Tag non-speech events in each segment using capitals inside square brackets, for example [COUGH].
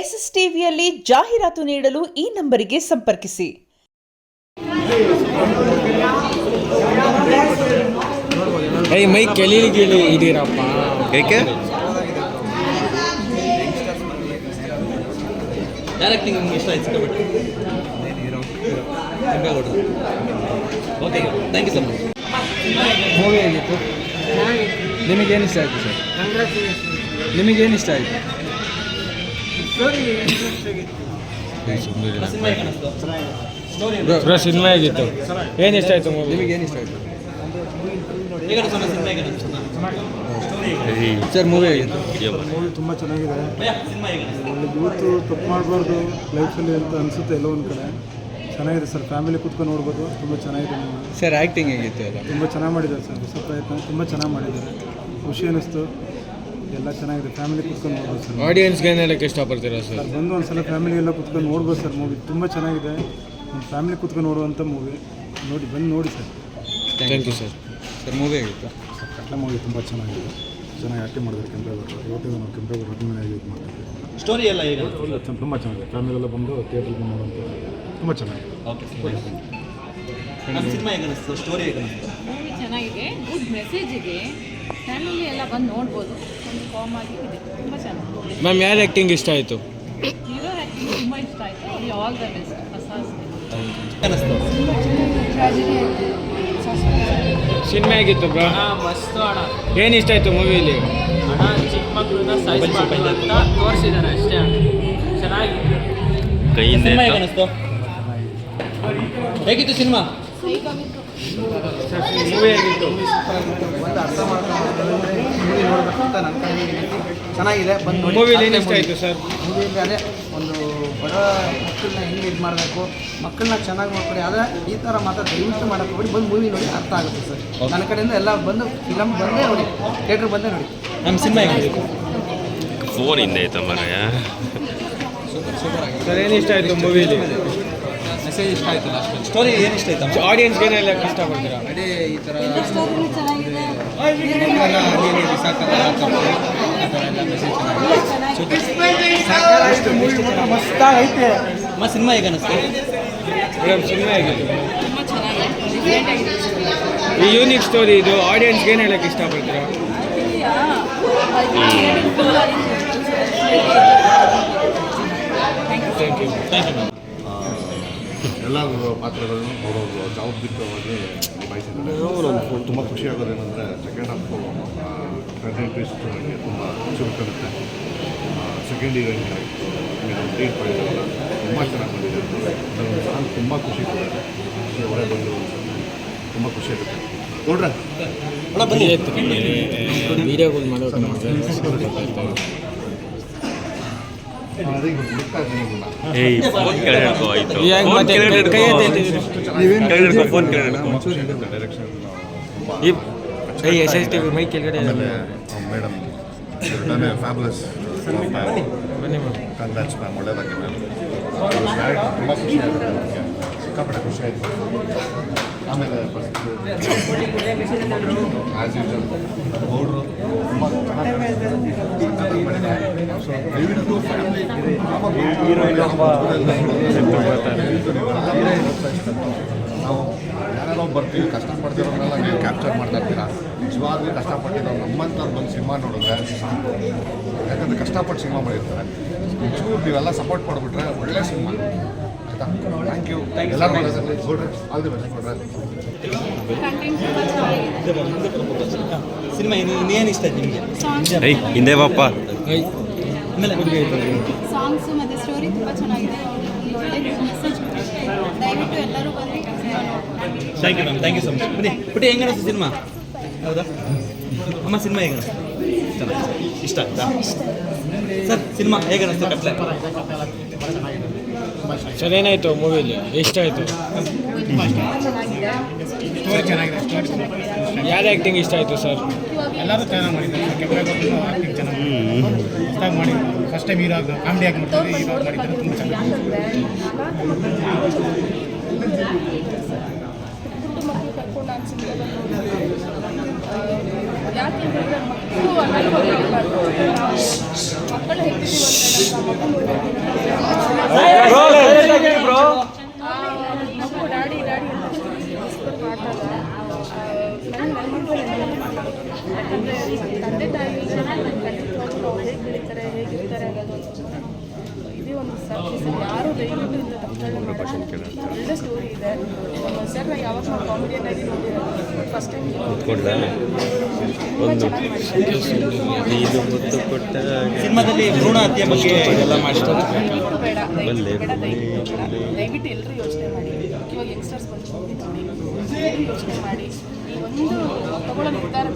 S S ಟಿವಿಯಲ್ಲಿ ಜಾಹೀರಾತು ನೀಡಲು ಈ ನಂಬರಿಗೆ ಸಂಪರ್ಕಿಸಿ. ಮೈ ಕೆಲಿ ಗಿಲಿ ಇದೀರಪ್ಪ ಏಕೆ? ಡೈರೆಕ್ಟಿಂಗ್ ನಿಮ್ಗೆ ಇಷ್ಟ ಆಯ್ತು okay thank you so much movie ಆಗಿತ್ತು ನಿಮಗೇನು ಇಷ್ಟ ಆಯಿತು ಸರ್? ನಿಮಗೇನು ಇಷ್ಟ ಆಯಿತು? ಬ್ರೋ ಸಿನಿಮಾ ಆಗಿತ್ತು ಏನು ಇಷ್ಟ ಆಯಿತು ನಿಮಗೆ ಏನು ಇಷ್ಟ ಆಯಿತು? ಸರ್ ಮೂವಿ ಆಗಿತ್ತು ಮೂವಿ ತುಂಬ ಚೆನ್ನಾಗಿದೆ. ಯೂತು ತಪ್ಪು ಮಾಡಬಾರ್ದು ಲೈಫಲ್ಲಿ ಅಂತ ಅನಿಸುತ್ತೆ ಎಲ್ಲೋ ಒಂದು ಕಡೆ. ಚೆನ್ನಾಗಿದೆ ಸರ್ ಫ್ಯಾಮಿಲಿ ಕುತ್ಕೊಂಡು ನೋಡ್ಬೋದು ತುಂಬ ಚೆನ್ನಾಗಿದೆ ಮೂವಿ. ಸರ್ ಆ್ಯಕ್ಟಿಂಗ್ ಹೇಗಿತ್ತು ಎಲ್ಲ ತುಂಬ ಚೆನ್ನಾಗಿ ಮಾಡಿದ್ದಾರೆ ಸರ್ ಹೊಸ ಪ್ರಯತ್ನ ತುಂಬ ಚೆನ್ನಾಗಿ ಮಾಡಿದ್ದಾರೆ. ಖುಷಿ ಅನ್ನಿಸ್ತು ಎಲ್ಲ ಚೆನ್ನಾಗಿದೆ. ಫ್ಯಾಮಿಲಿ ಕುತ್ಕೊಂಡು ನೋಡ್ಬೋದು ಸರ್ ಆಡಿಯನ್ಸ್ಗೆ ಏನು ಹೇಳಕ್ಕೆ ಇಷ್ಟಪಡ್ತೀರಾ ಸರ್ ಸರ್ ಬಂದು ಒಂದು ಸಲ ಫ್ಯಾಮಿಲಿ ಎಲ್ಲ ಕುತ್ಕೊಂಡು ನೋಡ್ಬೋದು ಸರ್ ಮೂವಿ ತುಂಬ ಚೆನ್ನಾಗಿದೆ. ನಿಮ್ಮ ಫ್ಯಾಮಿಲಿ ಕುತ್ಕೊಂಡು ನೋಡುವಂಥ ಮೂವಿ ನೋಡಿ ಬಂದು ನೋಡಿ sir thank you sir sir movie ಆಗಿತ್ತು ಸರ್ ಕಟ್ಲ ಮೂವಿ ತುಂಬ ಚೆನ್ನಾಗಿದೆ. ಚೆನ್ನಾಗಿ ಆ್ಯಕ್ಟಿಂಗ್ ಮಾಡಿದ್ದಾರೆ ಕೆಂಪೇಗೌಡರು. ಇವತ್ತಿಗೆ ನಾವು ಕೆಂಪೇಗೌಡರು ಅಭಿಮಾನಿಯಾಗಿ ಇದು ಮಾಡ್ತೀವಿ ಸ್ಟೋರಿ ಎಲ್ಲ ಹೇಗೆ? ತುಂಬ ಚೆನ್ನಾಗಿದೆ. ಫ್ಯಾಮಿಲಿ ಎಲ್ಲ ಬಂದು ಥಿಯೇಟ್ರಿಗೆ ನೋಡುವಂಥ ತುಂಬ ಚೆನ್ನಾಗಿದೆ. ಓಕೆ ಸಿನಿಮಾ ಹೇಗೆ ಅನಿಸ್ತು? ಸ್ಟೋರಿ ಹೇಗೆ ಅನಿಸ್ತು? ಮೂವಿ ಚೆನ್ನಾಗಿದೆ. ಗುಡ್ ಮೆಸೇಜ್ ಇದೆ. ಫ್ಯಾಮಿಲಿ ಎಲ್ಲ ಬಂದು ನೋಡ್ಬೋದು. ಒಂದು ಕಾಮಾಗಿ ಇದೆ. ತುಂಬ ಚೆನ್ನಾಗಿ ಮ್ಯಾಮ್ ಯಾರು ಆ್ಯಕ್ಟಿಂಗ್ ಇಷ್ಟ ಆಯಿತು? ಹೀರೋ ಆ್ಯಕ್ಟಿಂಗ್ ತುಂಬ ಇಷ್ಟ ಆಯಿತು. ಅವ್ರಿಗೆ ಆಲ್ ದ ಬೆಸ್ಟ್ ಹೊಸ ಸಿನಿಮಾ ಆಗಿತ್ತು ಬ್ರೋ ಮಸ್ತು ಅಣ್ಣ. ಏನು ಇಷ್ಟ ಆಯಿತು ಮೂವಿಲಿ ಅಣ್ಣ ಚಿಕ್ಕ ಮಕ್ಕಳನ್ನ ಸೈಜ್ ಅಂತ ತೋರಿಸಿದ್ದಾರೆ ಅಷ್ಟೇ ಚೆನ್ನಾಗಿತ್ತು. ಚೆನ್ನಾಗಿ ಕೈಯಿಂದ ಹೇಗಿತ್ತು ಸಿನಿಮಾ? ಮೂವಿ ಆಗಿತ್ತು ಒಂದು ಅರ್ಥ ಮಾಡ್ಕೊಂಡು ಮೂವಿ ನೋಡಬೇಕು ಅಂತ ನನ್ನ ಕಡೆ ಚೆನ್ನಾಗಿದೆ ಬಂದು ಮೂವಿಲಿ ಇಷ್ಟ ಆಯಿತು ಸರ್? ಮೂವಿಯಲ್ಲಿ ಅದೇ ಒಂದು ಬಡ ಮಕ್ಕಳನ್ನ ಹೆಂಗೆ ಇದು ಮಾಡಬೇಕು ಮಕ್ಕಳನ್ನ ಚೆನ್ನಾಗಿ ನೋಡ್ಕೊಳ್ಳಿ ಆದರೆ ಈ ಥರ ಮಾತ್ರ ದಯವಿಟ್ಟು ಮಾಡಕ್ಕೆ ಹೋಗಿ ಬಂದು ಮೂವಿ ನೋಡಿ ಅರ್ಥ ಆಗುತ್ತೆ ಸರ್. ನನ್ನ ಕಡೆಯಿಂದ ಎಲ್ಲ ಬಂದು ಫಿಲಮ್ ಬಂದೇ ನೋಡಿ. ಥಿಯೇಟ್ರ್ ಬಂದೇ ನೋಡಿ. ನಮ್ಮ ಸಿನಿಮಾ ಹೇಗೆ ಫೋನ್ ಹಿಂದೆ ಐತ ಮರಯ್ಯ ಸರ್ ಏನು ಇಷ್ಟ ಆಯಿತು ಮೂವಿಲಿ ಮೆಸೇಜ್ ಇಷ್ಟ ಆಯ್ತು ಲಾಸ್ಟ್ ಸ್ಟೋರಿ ಏನು ಇಷ್ಟ ಆಯ್ತು ಆಡಿಯನ್ಸ್ ಏನು ಹೇಳಕ್ಕೆ ಇಷ್ಟಪಡ್ತೀರಾ? ಅದೇ ಈ ಥರ ಮಸ್ತಾಗೈತೆ ಸಿನಿಮಾ ಹೇಗೆ ಅನಿಸ್ತು? ಮೇಡಮ್ ಸಿನಿಮಾ ಆಗಿದೆ. ಈ ಯೂನಿಕ್ ಸ್ಟೋರಿ ಇದು. ಆಡಿಯನ್ಸ್ ಏನು ಹೇಳಕ್ಕೆ ಇಷ್ಟಪಡ್ತೀರಾ? Thank you thank you ma'am ಎಲ್ಲ ಪಾತ್ರಗಳನ್ನು ಅವರವರು ಜವಾಬ್ದಾರಿತವಾಗಿ ನಿಭಾಯಿಸಿದ್ದಾರೆ. ತುಂಬ ಖುಷಿ ಏನಂದರೆ ಸೆಕೆಂಡ್ ಹಾಫ್ ಕಂಟೆಂಟ್ ಟ್ವಿಸ್ಟ್ ನನಗೆ ತುಂಬ ಚುರುಕಾಗುತ್ತೆ ಸೆಕೆಂಡ್ ಈವೆಂಟ್ ಆಯಿತು. ಟ್ರೀಟ್ ಮಾಡಿದಾರಲ್ಲ ತುಂಬ ಚೆನ್ನಾಗಿ ಬಂದಿದೆ ನನಗೆ ನಾನು ತುಂಬ ಖುಷಿ ಕೊಡುತ್ತೆ. ಒಳ್ಳೆ ಬಂದು ತುಂಬ ಖುಷಿ ಆಗುತ್ತೆ. ನೋಡ್ರೆ. ಬನ್ನಿ. ವೀಡಿಯೋಗಳು ಮಾಡೋದು ಅದೇ ಹುಡುಕ್ತಾ ಇದ್ದೀನಿ ಇದನ್ನ. ಏಯ್ ಫೋನ್ ಕೆಳಗೆ ಹಿಡ್ಕೊ ಆಯ್ತು. ಫೋನ್ ಕೆಳಗೆ ಹಿಡ್ಕೊ. ಎತ್ತಿ ಕೆಳಗೆ ಹಿಡ್ಕೊ, ಫೋನ್ ಕೆಳಗೆ ಹಿಡ್ಕೊ. ತುಂಬ ಖುಷಿ ಆಗುತ್ತೆ ಡೈರೆಕ್ಷನ್ ತುಂಬ ಈ ಏಯ್ ಎಸ್ ಎಸ್ ಟಿ ವಿ ಮೈ ಕೆಳಗಡೆ ಮೇಡಮ್ ನಾನೇ ಫ್ಯಾಬ್ಲಸ್ ಬನ್ನಿ ಮ್ಯಾಮ್ ಕಂಗ್ರಾಟ್ಸ್ ಮ್ಯಾಮ್ ಒಳ್ಳೇದಾಗಿ ಮ್ಯಾಮ್ ತುಂಬ ಖುಷಿ ಆಗುತ್ತೆ. ನನಗೆ ಸಿಕ್ಕಾಪಟ್ಟೆ ಖುಷಿ ಆಯಿತು. ನಾವು ಯಾರ್ಯಾರೋ ಬರ್ತೀವಿ ಕಷ್ಟಪಡ್ತಿರೋದ್ರೆಲ್ಲ ನೀವು ಕ್ಯಾಪ್ಚರ್ ಮಾಡ್ತಾ ಇರ್ತೀರಾ? ನಿಜವಾಗ್ಲೂ ಕಷ್ಟಪಟ್ಟಿರೋ ನಮ್ಮಂಥವ್ರು ಬಂದು ಸಿನಿಮಾ ನೋಡಿದ್ರೆ ಯಾಕಂದ್ರೆ ಕಷ್ಟಪಟ್ಟು ಸಿನಿಮಾ ಮಾಡಿರ್ತಾರೆ. ನೀವೆಲ್ಲ ಸಪೋರ್ಟ್ ಮಾಡಿಬಿಟ್ರೆ ಒಳ್ಳೆ ಸಿನಿಮಾ. ಥ್ಯಾಂಕ್ ಯು ಎಲ್ಲರೂ ಆಲ್ ದಿ ಬೆಸ್ಟ್ ಸಿನಿಮಾ ಇನ್ನೇನು ಇಷ್ಟ ಆಯ್ತು ನಿಮಗೆ ಸಾಂಗ್ಸ್ ಏಯ್ ಹಿಂದೆ ಬಾಪ್ಪ. ಆಮೇಲೆ ಸಾಂಗ್ಸು ಮತ್ತು ಸ್ಟೋರಿ ತುಂಬ ಚೆನ್ನಾಗಿದೆ. ಒಳ್ಳೆ ಮೆಸೇಜ್ ದಯವಿಟ್ಟು ಎಲ್ಲರೂ ಬಂದು ಸಿನಿಮಾ ನೋಡ್ಕೊಂಡು. Thank you ma'am thank you so much ಬನ್ನಿ ಬಿಟ್ಟು ಹೆಂಗೆ ಅನಿಸ್ತು ಸಿನಿಮಾ? ಹೌದಾ? ಅಮ್ಮ ಸಿನಿಮಾ ಹೇಗೆ ಚೆನ್ನಾಗಿ ಇಷ್ಟ ಆಯ್ತಾ? ಸರ್ ಸಿನಿಮಾ ಹೇಗೆ ಅನಿಸ್ತು ಕಟ್ಲೆ ಸರ್ ಏನಾಯಿತು ಮೂವಿಲಿ ಇಷ್ಟ ಆಯಿತು ಯಾರು ಆ್ಯಕ್ಟಿಂಗ್ ಇಷ್ಟ ಆಯಿತು ಸರ್ ಎಲ್ಲರೂ ಚೆನ್ನಾಗಿ ಮಾಡಿದ್ದಾರೆ ಕೆಂಪೇಗೌಡರು ಆ್ಯಕ್ಟಿಂಗ್ ಚೆನ್ನಾಗಿ ಹೊಸ್ದಾಗಿ ಮಾಡಿದ್ರು. ಫಸ್ಟ್ ಟೈಮ್ ಹೀರೋ ಆಗ ಕಾಮಿಡಿ ಆಗಿ ಮಾಡ್ತಾರೆ ಹೀರೋ ಮಾಡಿದ್ದಾರೆ. ತುಂಬ ಚೆನ್ನಾಗಿ ಮಕ್ಕಳು ಮಕ್ಕಳು ಯಾರು ದಯವಿಟ್ಟು ಇಂಥ ತಪ್ಪುಗಳನ್ನ ಒಳ್ಳೆ ಸ್ಟೋರಿ ಇದೆ. ಸರ್ ನಾನು ಯಾವಾಗ ನಾವು ಕಾಮಿಡಿಯನ್ ಆಗಿ ನೋಡಿರೋದು? ಫಸ್ಟ್ ಟೈಮ್ ಇದು ಮುತ್ತು ಕೊಟ್ಟ ಸಿನಿಮಾದಲ್ಲಿ ಭ್ರೂಣ ಹತ್ಯೆ ಬಗ್ಗೆ ಎಲ್ಲ ಮಾಡಿಸ್ತಾರೆ ದಯವಿಟ್ಟು ಬೇಡ ಬಲ್ಲೆ, ದಯವಿಟ್ಟು ಬೇಡ ದಯವಿಟ್ಟು ಬಲ್ಲೆ, ಬೇಡ ದಯವಿಟ್ಟು ಎಲ್ಲರೂ ಯೋಚನೆ ಮಾಡಿ. ಇವಾಗ ಯಂಗ್ಸ್ಟರ್ಸ್ ಬಂದು ಮೂವಿ ಯೋಚನೆ ಮಾಡಿ. ಒಂದು ತಗೊಳ್ಳೋ ನಿರ್ಧಾರ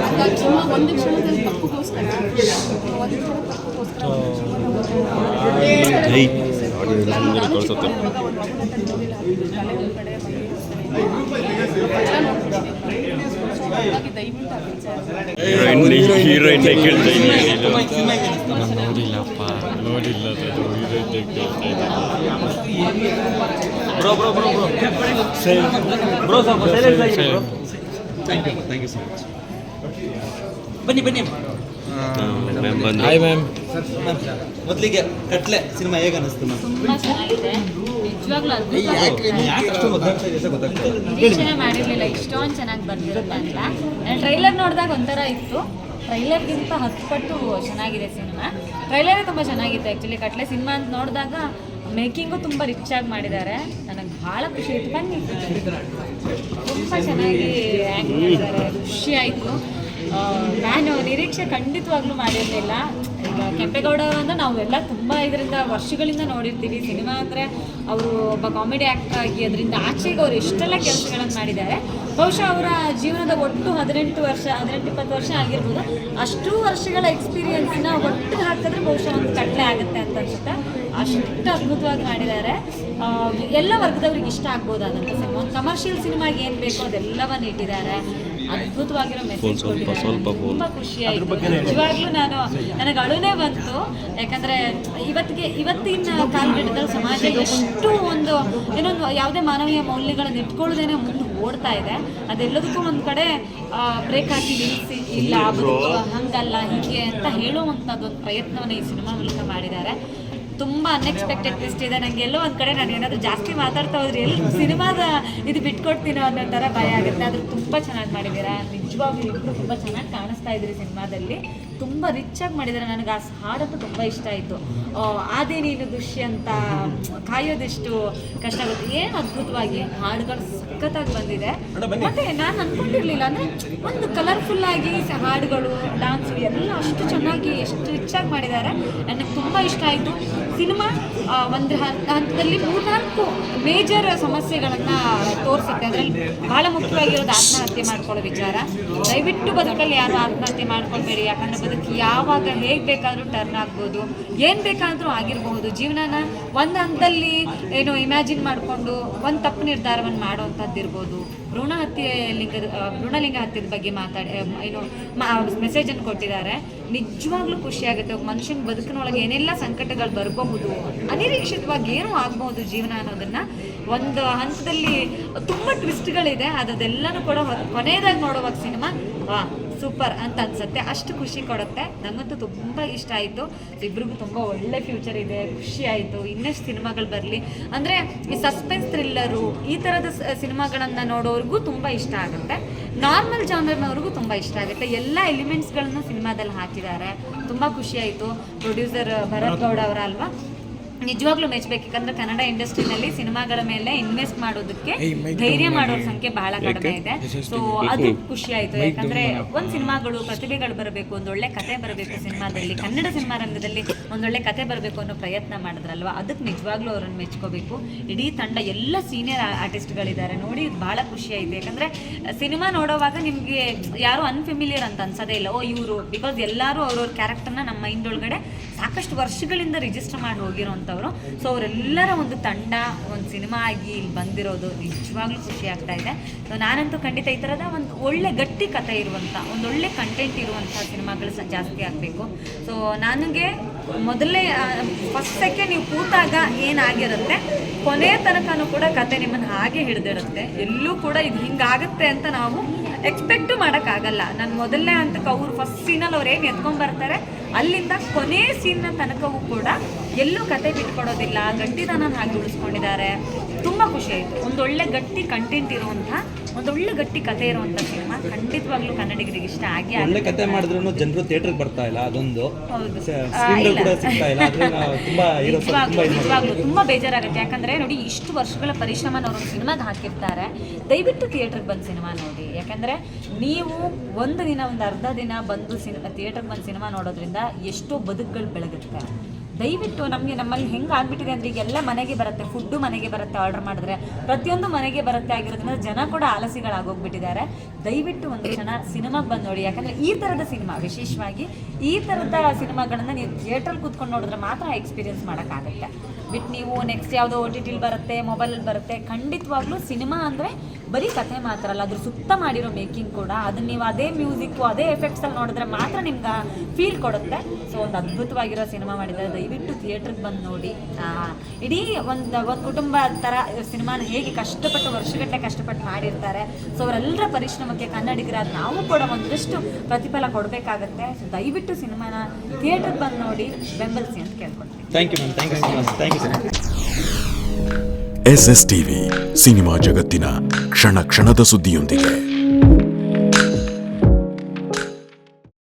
ಹಾಗಾಗಿ ಸುಮ್ಮ ಒಂದು ಕ್ಷಣದಲ್ಲಿ ತಪ್ಪುಗೋಸ್ಕರ ಒಂದು ಕ್ಷಣ ತಪ್ಪುಗೋಸ್ಕರ ಕಡೆ ಮೈ ಎಲ್ಲ ನೋಡ್ಬಿಟ್ಟಿದ್ದೀನಿ ಸೊ ಹಾಗಾಗಿ ದಯವಿಟ್ಟು ಆ ಪಿಕ್ಚರ್ ಹೀರೋಯಿನ್ ಹೀರೋಯಿನ್ ಕೇಳ್ತಾ ಇದ್ದೀನಿ ಅನಿಸ್ತು ನೋಡಿಲ್ಲಪ್ಪ ನೋಡಿಲ್ಲ ಅದು ಹೀರೋಯಿನ್ ಕೇಳ್ತಾ ಇದ್ದೀನಿ bro bro bro bro bro ಸ್ವಲ್ಪ ಸೈಲೆನ್ಸ್ ಆಗಿ bro thank you thank you so much ಬನ್ನಿ ಬನ್ನಿ ಮ್ಯಾಮ್ ಬಂದು ಮೊದಲಿಗೆ ಕಟ್ಲೆ ಸಿನಿಮಾ ಹೇಗೆ ಅನಿಸ್ತು ಮ್ಯಾಮ್ ನಿಜವಾಗ್ಲೂ ನಿರೀಕ್ಷಣೆ ಮಾಡಿರಲಿಲ್ಲ ಇಷ್ಟೊಂದು ಚೆನ್ನಾಗಿ ಅಂತ. ಟ್ರೈಲರ್ ನೋಡಿದಾಗ ಒಂಥರ ಇತ್ತು. ಟ್ರೈಲರ್ಗಿಂತ ಹತ್ತು ಪಟ್ಟು ಚೆನ್ನಾಗಿದೆ ಸಿನಿಮಾ ಟ್ರೈಲರೇ ತುಂಬ ಚೆನ್ನಾಗಿತ್ತು ಆ್ಯಕ್ಚುಲಿ ಕಟ್ಲೆ ಸಿನಿಮಾ ಅಂತ ನೋಡಿದಾಗ ಮೇಕಿಂಗು ತುಂಬ ರಿಚ್ ಆಗಿ ಮಾಡಿದ್ದಾರೆ. ನನಗೆ ಭಾಳ ಖುಷಿ ಆಯಿತು. ಬನ್ನಿ. ತುಂಬ ಚೆನ್ನಾಗಿ ಆ್ಯಕ್ಟ್ ಮಾಡಿದ್ದಾರೆ. ಖುಷಿ ಆಯಿತು. ನಾನು ನಿರೀಕ್ಷೆ ಖಂಡಿತವಾಗ್ಲೂ ಮಾಡಿರಲಿಲ್ಲ. ಈಗ ಕೆಂಪೇಗೌಡ ಅವರನ್ನು ನಾವೆಲ್ಲ ತುಂಬ ಇದರಿಂದ ವರ್ಷಗಳಿಂದ ನೋಡಿರ್ತೀವಿ. ಸಿನಿಮಾ ಅಂದರೆ ಅವರು ಒಬ್ಬ ಕಾಮಿಡಿ ಆ್ಯಕ್ಟರ್ ಆಗಿ ಅದರಿಂದ ಆಚೆಗೆ ಅವರು ಎಷ್ಟೆಲ್ಲ ಕೆಲಸಗಳನ್ನು ಮಾಡಿದ್ದಾರೆ. ಬಹುಶಃ ಅವರ ಜೀವನದ ಒಟ್ಟು ಹದಿನೆಂಟು ವರ್ಷ, ಹದಿನೆಂಟು ಇಪ್ಪತ್ತು ವರ್ಷ ಆಗಿರ್ಬೋದು. ಅಷ್ಟು ವರ್ಷಗಳ ಎಕ್ಸ್ಪೀರಿಯನ್ಸ್ನ ಒಟ್ಟು ಹಾಕಿದ್ರೆ ಬಹುಶಃ ಒಂದು ಕಡಲೆ ಆಗುತ್ತೆ ಅಂತ ಅನ್ಸುತ್ತೆ. ಅಷ್ಟು ಅದ್ಭುತವಾಗಿ ಮಾಡಿದ್ದಾರೆ. ಎಲ್ಲ ವರ್ಗದವ್ರಿಗೆ ಇಷ್ಟ ಆಗ್ಬೋದಾದಂಥ ಸಿನಿಮಾ. ಒಂದು ಕಮರ್ಷಿಯಲ್ ಸಿನಿಮಾಗೆ ಏನು ಬೇಕೋ ಅದೆಲ್ಲವನ್ನು ಇಟ್ಟಿದ್ದಾರೆ. ಅದ್ಭುತವಾಗಿರೋ ಮೆಸೇಜ್ ಸ್ವಲ್ಪ, ಸ್ವಲ್ಪ phone. ತುಂಬ ಖುಷಿ ಆಯಿತು ನಿಜವಾಗ್ಲೂ ನಾನು ನನಗೆ ಅಳುನೇ ಬಂತು. ಯಾಕಂದ್ರೆ ಇವತ್ತಿಗೆ ಇವತ್ತಿನ ಕಾಲಘಟ್ಟದಲ್ಲಿ ಸಮಾಜ ಎಷ್ಟು ಒಂದು ಏನೊಂದು ಯಾವುದೇ ಮಾನವೀಯ ಮೌಲ್ಯಗಳನ್ನು ಇಟ್ಕೊಳ್ಳದೇನೆ ಮುಂದೆ ಓಡ್ತಾ ಇದೆ. ಅದೆಲ್ಲದಕ್ಕೂ ಒಂದು ಕಡೆ ಬ್ರೇಕ್ ಹಾಕಿ ನಿಲ್ಲಿಸಿ ಇಲ್ಲ ಬದುಕು ಹಂಗಲ್ಲ ಹೀಗೆ ಅಂತ ಹೇಳುವಂಥದ್ದೊಂದು ಪ್ರಯತ್ನವನ್ನು ಈ ಸಿನಿಮಾ ಮೂಲಕ ಮಾಡಿದ್ದಾರೆ. ತುಂಬ ಅನ್ಎಕ್ಸ್ಪೆಕ್ಟೆಡ್ ಟ್ವಿಸ್ಟ್ ಇದೆ. ನನಗೆ ಎಲ್ಲೋ ಒಂದು ಕಡೆ ನಾನು ಏನಾದರೂ ಜಾಸ್ತಿ ಮಾತಾಡ್ತಾ ಹೋದ್ರೆ ಎಲ್ಲಿ ಸಿನಿಮಾದ ಇದು ಬಿಟ್ಕೊಡ್ತೀನೋ ಅನ್ನೋ ಥರ ಭಯ ಆಗುತ್ತೆ. ಆದರೂ ತುಂಬ ಚೆನ್ನಾಗಿ ಮಾಡಿದ್ದೀರಾ? ನಿಜವಾಗ್ಲೂ ಇಬ್ಬರು ತುಂಬ ಚೆನ್ನಾಗಿ ಕಾಣಿಸ್ತಾ ಇದ್ರಿ ಸಿನಿಮಾದಲ್ಲಿ. ತುಂಬ ಆಗಿ ಮಾಡಿದ್ದಾರೆ? ನನಗೆ ಆ ಹಾಡಂತೂ ತುಂಬ ಇಷ್ಟ ಆಯಿತು. ಅದೇ ನೀನು ದುಷ್ಯಂತ ಕಾಯೋದಿಷ್ಟು ಕಷ್ಟ ಆಗುತ್ತೆ. ಏನು ಅದ್ಭುತವಾಗಿ ಹಾಡುಗಳು ಸಖತ್ತಾಗಿ ಬಂದಿದೆ. ಮತ್ತೆ ನಾನು ಅನ್ಕೊಂಡಿರ್ಲಿಲ್ಲ. ಅಂದರೆ ಒಂದು ಕಲರ್ಫುಲ್ ಆಗಿ ಹಾಡುಗಳು ಡಾನ್ಸ್ ಎಲ್ಲ ಅಷ್ಟು ಚೆನ್ನಾಗಿ ಎಷ್ಟು ಆಗಿ ಮಾಡಿದ್ದಾರೆ. ನನಗೆ ತುಂಬ ಇಷ್ಟ ಆಯಿತು. ಸಿನಿಮಾ ಒಂದು ಹಂತದಲ್ಲಿ ಮೂರ್ನಾಲ್ಕು ಮೇಜರ್ ಸಮಸ್ಯೆಗಳನ್ನು ತೋರಿಸುತ್ತೆ. ಅದರಲ್ಲಿ ಬಹಳ ಮುಖ್ಯವಾಗಿರೋದು ಆತ್ಮಹತ್ಯೆ ಮಾಡ್ಕೊಳ್ಳೋ ವಿಚಾರ. ದಯವಿಟ್ಟು ಬದುಕಲ್ಲಿ ಯಾರು ಆತ್ಮಹತ್ಯೆ ಮಾಡ್ಕೊಳ್ಬೇಡಿ. ಯಾಕಂದರೆ ಬದುಕು ಯಾವಾಗ ಹೇಗೆ ಬೇಕಾದರೂ ಟರ್ನ್ ಆಗ್ಬೋದು. ಏನು ಬೇಕಾದರೂ ಆಗಿರಬಹುದು. ಜೀವನನ ಒಂದು ಹಂತದಲ್ಲಿ ಏನು ಇಮ್ಯಾಜಿನ್ ಮಾಡಿಕೊಂಡು, ಒಂದು ತಪ್ಪು ನಿರ್ಧಾರವನ್ನು ಮಾಡುವಂಥದ್ದು ಇರ್ಬೋದು ಭ್ರೂಣ ಹತ್ಯೆ ಲಿಂಗದ ಭ್ರೂಣಲಿಂಗ ಹತ್ಯದ ಬಗ್ಗೆ ಮಾತಾಡಿ ಏನು ಮೆಸೇಜ್ ಮೆಸೇಜನ್ನು ಕೊಟ್ಟಿದ್ದಾರೆ. ನಿಜವಾಗ್ಲೂ ಖುಷಿ ಆಗುತ್ತೆ ಮನುಷ್ಯನ ಬದುಕಿನೊಳಗೆ ಏನೆಲ್ಲ ಸಂಕಟಗಳು ಬರಬಹುದು, ಅನಿರೀಕ್ಷಿತವಾಗಿ ಏನೂ ಆಗಬಹುದು ಜೀವನ ಅನ್ನೋದನ್ನ ಒಂದು ಹಂತದಲ್ಲಿ ತುಂಬ ಟ್ವಿಸ್ಟ್ಗಳಿದೆ ಅದೆಲ್ಲನೂ ಕೂಡ ಕೊನೆಯದಾಗಿ ನೋಡುವಾಗ ಸಿನಿಮಾ ವಾ. ಸೂಪರ್ ಅಂತ ಅನ್ಸುತ್ತೆ. ಅಷ್ಟು ಖುಷಿ ಕೊಡುತ್ತೆ. ನನಗಂತೂ ತುಂಬ ಇಷ್ಟ ಆಯಿತು. ಇಬ್ರಿಗೂ ತುಂಬ ಒಳ್ಳೆ ಫ್ಯೂಚರ್ ಇದೆ. ಖುಷಿ ಆಯಿತು. ಇನ್ನಷ್ಟು ಸಿನಿಮಾಗಳು ಬರಲಿ. ಅಂದರೆ ಈ ಸಸ್ಪೆನ್ಸ್ ಥ್ರಿಲ್ಲರು ಈ ಥರದ ಸಿನಿಮಾಗಳನ್ನು ನೋಡೋರಿಗೂ ತುಂಬ ಇಷ್ಟ ಆಗುತ್ತೆ. ನಾರ್ಮಲ್ ಜಾನರ್ನವ್ರಿಗೂ ತುಂಬ ಇಷ್ಟ ಆಗುತ್ತೆ. ಎಲ್ಲ ಎಲಿಮೆಂಟ್ಸ್ಗಳನ್ನು ಸಿನಿಮಾದಲ್ಲಿ ಹಾಕಿದ್ದಾರೆ. ತುಂಬ ಖುಷಿ ಆಯಿತು. ಪ್ರೊಡ್ಯೂಸರ್ ಭರತ್ ಗೌಡ ಅವರ ಅಲ್ವಾ ನಿಜವಾಗ್ಲೂ ಮೆಚ್ಚಬೇಕು ಯಾಕಂದ್ರೆ ಕನ್ನಡ ಇಂಡಸ್ಟ್ರಿನಲ್ಲಿ ಸಿನಿಮಾಗಳ ಮೇಲೆ ಇನ್ವೆಸ್ಟ್ ಮಾಡೋದಕ್ಕೆ ಧೈರ್ಯ ಮಾಡೋರ ಸಂಖ್ಯೆ ಬಹಳ ಕಡಿಮೆ ಇದೆ. ಸೊ ಅದು ಖುಷಿ ಆಯ್ತು. ಯಾಕಂದ್ರೆ ಒಂದ್ ಸಿನಿಮಾಗಳು ಪ್ರತಿಭೆಗಳು ಬರಬೇಕು ಒಂದೊಳ್ಳೆ ಕತೆ ಬರಬೇಕು ಸಿನಿಮಾದಲ್ಲಿ ಕನ್ನಡ ಸಿನಿಮಾ ರಂಗದಲ್ಲಿ ಒಂದೊಳ್ಳೆ ಕತೆ ಬರಬೇಕು ಅನ್ನೋ ಪ್ರಯತ್ನ ಮಾಡಿದ್ರಲ್ವಾ? ಅದಕ್ಕೆ ನಿಜವಾಗ್ಲೂ ಅವ್ರನ್ನ ಮೆಚ್ಕೋಬೇಕು. ಇಡೀ ತಂಡ ಎಲ್ಲ ಸೀನಿಯರ್ ಆರ್ಟಿಸ್ಟ್ಗಳಿದ್ದಾರೆ. ನೋಡಿ ಬಹಳ ಖುಷಿ ಆಯ್ತು. ಯಾಕಂದ್ರೆ ಸಿನಿಮಾ ನೋಡೋವಾಗ ನಿಮ್ಗೆ ಯಾರು ಅನ್ಫೆಮಿಲಿಯರ್ ಅಂತ ಅನ್ಸೋದೇ ಇಲ್ಲ. ಓ ಇವರು ಬಿಕಾಸ್ ಎಲ್ಲರೂ ಅವ್ರವ್ರ ಕ್ಯಾರೆಕ್ಟರ್ನ ನಮ್ಮ ಮೈಂಡ್ ಒಳಗಡೆ ಸಾಕಷ್ಟು ವರ್ಷಗಳಿಂದ ರಿಜಿಸ್ಟರ್ ಮಾಡಿ ಹೋಗಿರೋಂಥವ್ರು ಮಾಡಿರೋಂಥವ್ರು ಸೊ ಅವರೆಲ್ಲರ ಒಂದು ತಂಡ, ಒಂದು ಸಿನಿಮಾ ಆಗಿ ಇಲ್ಲಿ ಬಂದಿರೋದು ನಿಜವಾಗ್ಲೂ ಖುಷಿ ಆಗ್ತಾ ಇದೆ. ಸೊ ನಾನಂತೂ ಖಂಡಿತ ಈ ಥರದ ಒಂದು ಒಳ್ಳೆ ಗಟ್ಟಿ ಕಥೆ ಇರುವಂಥ, ಒಂದು ಒಳ್ಳೆ ಕಂಟೆಂಟ್ ಇರುವಂಥ ಸಿನಿಮಾಗಳು ಜಾಸ್ತಿ ಆಗಬೇಕು. ಸೊ ನನಗೆ ಮೊದಲೇ ಫಸ್ಟಕ್ಕೆ ನೀವು ಕೂತಾಗ ಏನಾಗಿರುತ್ತೆ ಕೊನೆಯ ತನಕನೂ ಕೂಡ ಕತೆ ನಿಮ್ಮನ್ನು ಹಾಗೆ ಹಿಡಿದಿರುತ್ತೆ. ಎಲ್ಲೂ ಕೂಡ ಇದು ಹಿಂಗಾಗುತ್ತೆ ಅಂತ ನಾವು ಎಕ್ಸ್ಪೆಕ್ಟು ಮಾಡೋಕ್ಕಾಗಲ್ಲ. ನಾನು ಮೊದಲನೇ ಹಂತಕ್ಕೆ ಅವರು ಫಸ್ಟ್ ಸೀನಲ್ಲಿ ಅವ್ರು ಏನು ಎತ್ಕೊಂಡ್ಬರ್ತಾರೆ ಅಲ್ಲಿಂದ ಕೊನೆ ಸೀನ್ನ ತನಕವೂ ಕೂಡ ಎಲ್ಲೂ ಕತೆ ಬಿಟ್ಕೊಡೋದಿಲ್ಲ. ಗಟ್ಟಿದಾನನ ಹಾಗೆ ಉಳಿಸ್ಕೊಂಡಿದ್ದಾರೆ. ತುಂಬ ಖುಷಿ ಆಯಿತು. ಒಂದೊಳ್ಳೆ ಗಟ್ಟಿ ಕಂಟೆಂಟ್ ಇರುವಂಥ ಒಂದೊಳ್ಳೆ ಗಟ್ಟಿ ಕತೆ ಇರುವಂತಹ ಸಿನಿಮಾ ಖಂಡಿತವಾಗ್ಲೂ ಕನ್ನಡಿಗರಿಗೆ ಇಷ್ಟ. ಆಗಿ ಒಳ್ಳೆ ಕತೆ ಮಾಡಿದ್ರು ಜನರು ಥಿಯೇಟರ್ಗೆ ಬರ್ತಾ ಇಲ್ಲ ಅದೊಂದು. [LAUGHS] ನಿಜವಾಗ್ಲೂ ತುಂಬ ಬೇಜಾರಾಗುತ್ತೆ. ಯಾಕಂದ್ರೆ ನೋಡಿ ಇಷ್ಟು ವರ್ಷಗಳ ಪರಿಶ್ರಮನ ಅವರು ಸಿನಿಮಾಗೆ ಹಾಕಿರ್ತಾರೆ. ದಯವಿಟ್ಟು ಥಿಯೇಟರ್ಗೆ ಬಂದು ಸಿನಿಮಾ ನೋಡಿ. ಯಾಕಂದ್ರೆ ನೀವು ಒಂದು ದಿನ ಒಂದು ಅರ್ಧ ದಿನ ಬಂದು ಸಿನಿಮಾ ಥಿಯೇಟರ್ಗೆ ಬಂದು ಸಿನಿಮಾ ನೋಡೋದ್ರಿಂದ ಎಷ್ಟೋ ಬದುಕುಗಳು ಬೆಳಗುತ್ತೆ. ದಯವಿಟ್ಟು ನಮಗೆ ನಮ್ಮಲ್ಲಿ ಹೆಂಗೆ ಆಗ್ಬಿಟ್ಟಿದೆ ಅಂದರೆ ಈಗೆಲ್ಲ ಮನೆಗೆ ಬರುತ್ತೆ ಫುಡ್ಡು ಮನೆಗೆ ಬರುತ್ತೆ ಆರ್ಡರ್ ಮಾಡಿದ್ರೆ. ಪ್ರತಿಯೊಂದು ಮನೆಗೆ ಬರುತ್ತೆ ಆಗಿರೋದ್ರಿಂದ ಜನ ಕೂಡ ಆಲಸಿಗಳಾಗೋಗ್ಬಿಟ್ಟಿದ್ದಾರೆ ದಯವಿಟ್ಟು ಒಂದು ಕ್ಷಣ ಸಿನಿಮಾಗೆ ಬಂದು ನೋಡಿ. ಯಾಕಂದರೆ ಈ ಥರದ ಸಿನಿಮಾ, ವಿಶೇಷವಾಗಿ ಈ ಥರದ ಸಿನಿಮಾಗಳನ್ನು ನೀವು ಥಿಯೇಟ್ರಲ್ಲಿ ಕೂತ್ಕೊಂಡು ನೋಡಿದ್ರೆ ಮಾತ್ರ ಎಕ್ಸ್ಪೀರಿಯನ್ಸ್ ಮಾಡೋಕ್ಕಾಗುತ್ತೆ. ಬಿಟ್ಟು ನೀವು ನೆಕ್ಸ್ಟ್ ಯಾವುದೋ ಓ ಟಿ ಟಿಲಿ ಬರುತ್ತೆ ಮೊಬೈಲಲ್ಲಿ ಬರುತ್ತೆ, ಖಂಡಿತವಾಗ್ಲೂ ಸಿನಿಮಾ ಅಂದರೆ ಬರೀ ಕಥೆ ಮಾತ್ರ ಅಲ್ಲ, ಅದ್ರ ಸುತ್ತ ಮಾಡಿರೋ ಮೇಕಿಂಗ್ ಕೂಡ, ಅದನ್ನ ನೀವು ಅದೇ ಮ್ಯೂಸಿಕ್ಕು ಅದೇ ಎಫೆಕ್ಟ್ಸಲ್ಲಿ ನೋಡಿದ್ರೆ ಮಾತ್ರ ನಿಮ್ಗೆ ಫೀಲ್ ಕೊಡುತ್ತೆ. ಸೊ ಒಂದು ಅದ್ಭುತವಾಗಿರೋ ಸಿನಿಮಾ ಮಾಡಿದ್ದಾರೆ ದಯವಿಟ್ಟು ಥಿಯೇಟ್ರಿಗೆ ಬಂದು ನೋಡಿ. ಇಡೀ ಒಂದು ಒಂದು ಕುಟುಂಬ ಥರ ಸಿನಿಮಾನ ಹೇಗೆ ಕಷ್ಟಪಟ್ಟು ವರ್ಷಗಟ್ಟಲೆ ಕಷ್ಟಪಟ್ಟು ಮಾಡಿರ್ತಾರೆ. ಸೊ ಅವರೆಲ್ಲರ ಪರಿಶ್ರಮಕ್ಕೆ ಕನ್ನಡಿಗರಾದ ನಾವು ಕೂಡ ಒಂದಷ್ಟು ಪ್ರತಿಫಲ ಕೊಡಬೇಕಾಗತ್ತೆ. ಸೊ ದಯವಿಟ್ಟು ಸಿನಿಮಾನ ಥಿಯೇಟ್ರಿಗೆ ಬಂದು ನೋಡಿ, ಬೆಂಬಲಿಸಿ ಅಂತ ಕೇಳ್ಕೊಳ್ತೀನಿ. Thank you ma'am thank you so much thank you S S TV cinema ಜಗತ್ತಿನ ಕ್ಷಣ ಕ್ಷಣದ ಸುದ್ದಿಯೊಂದಿಗೆ